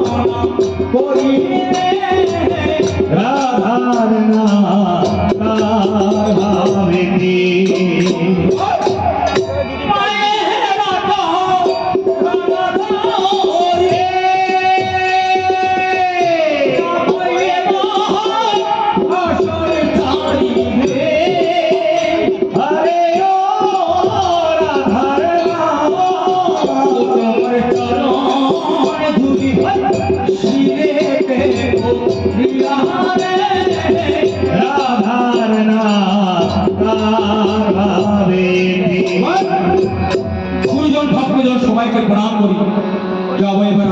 রাধার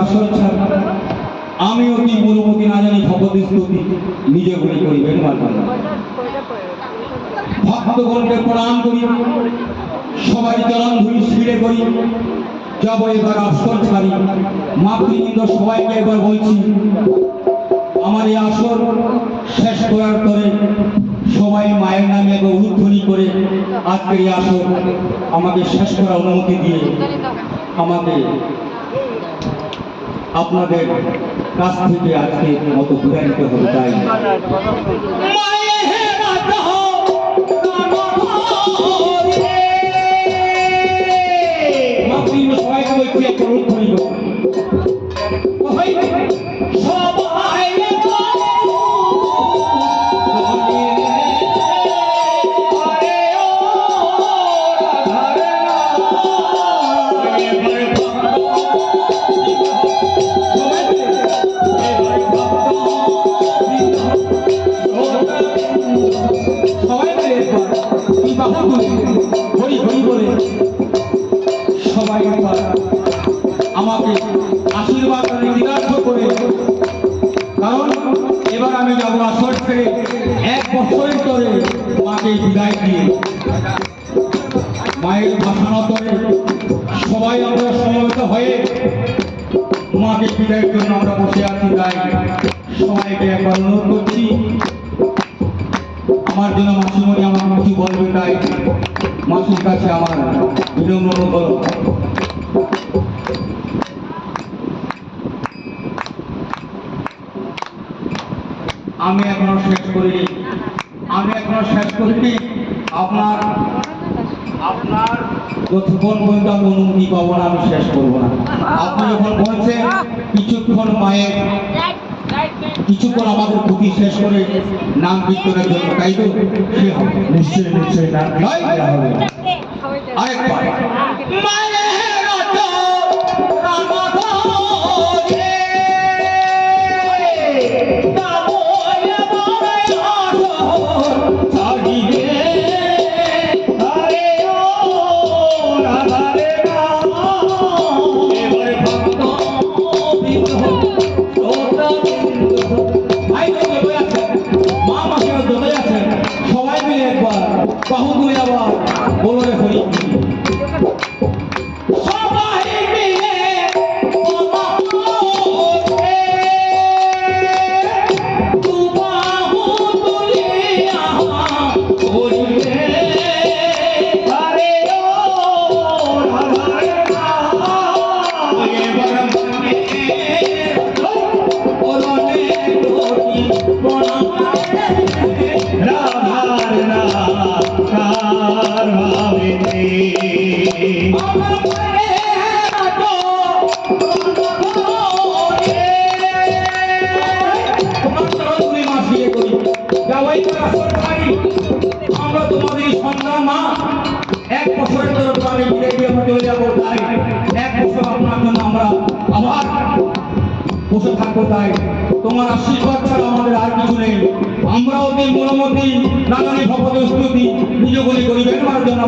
আসর ছাড় আমি অতি মূলমতি না জানি ভগবতী স্তুতি নিজে বলে করিবেন ভক্তগণকে প্রণাম করি, সবাই চরণ ধুলি শিরে করি, যাব এবার আসর ছাড়ি। মাতৃবৃন্দ সবাইকে এবার বলছি, আমার এই আসর শেষ করার পরে সবাই মায়ের নামে একবার উলুধ্বনি করে আজকের এই আসর আমাকে শেষ করার অনুমতি দিয়ে আমাকে আপনাদের কাছ থেকে আজকে মতো হবে তাই মাতৃবৃন্দ সবাইকে বলছি একবার উলুধ্বনি হরি হরি বলে সবাই আমাকে আশীর্বাদ করে নিরার্থ করে। কারণ এবার আমি যাব আসর ছেড়ে এক বছরের ধরে মাকে বিদায় দিয়ে। মায়ের ভাষান্তরে সবাই আমরা সমবেত হয়ে মাকে বিদায়ের জন্য আমরা বসে আছি, তাই সবাইকে একবার অনুরোধ করছি। আমার জন্য মাসিমণি আমাকে কিছু বলবে তাই। মাসির কাছে আমার বিনম্র অনুরোধ। আমি এখনও শেষ করিনি। আমি এখনও শেষ করিনি। আপনার আপনার যতক্ষণ পর্যন্ত আমি অনুমতি পাবো না, আমি শেষ করব না। আপনি যখন বলছেন, কিছুক্ষণ মায়ের কিছুক্ষণ আমাদের ক্ষতি শেষ করে নাম কীর্তনের জন্য তাই তো? নিশ্চয়ই নিশ্চয়ই আরেকবার। বাহুগুলি আবার বলে হই Oh, তাই এক বছর আপনার জন্য আমরা আবার বসে থাকব তাই। তোমার আশীর্বাদ ছাড়া আমাদের আর কিছু নেই। আমরাও দিই মনোমতি নানানি ভগবত স্তুতি নিজ বলি করিবেন জন্য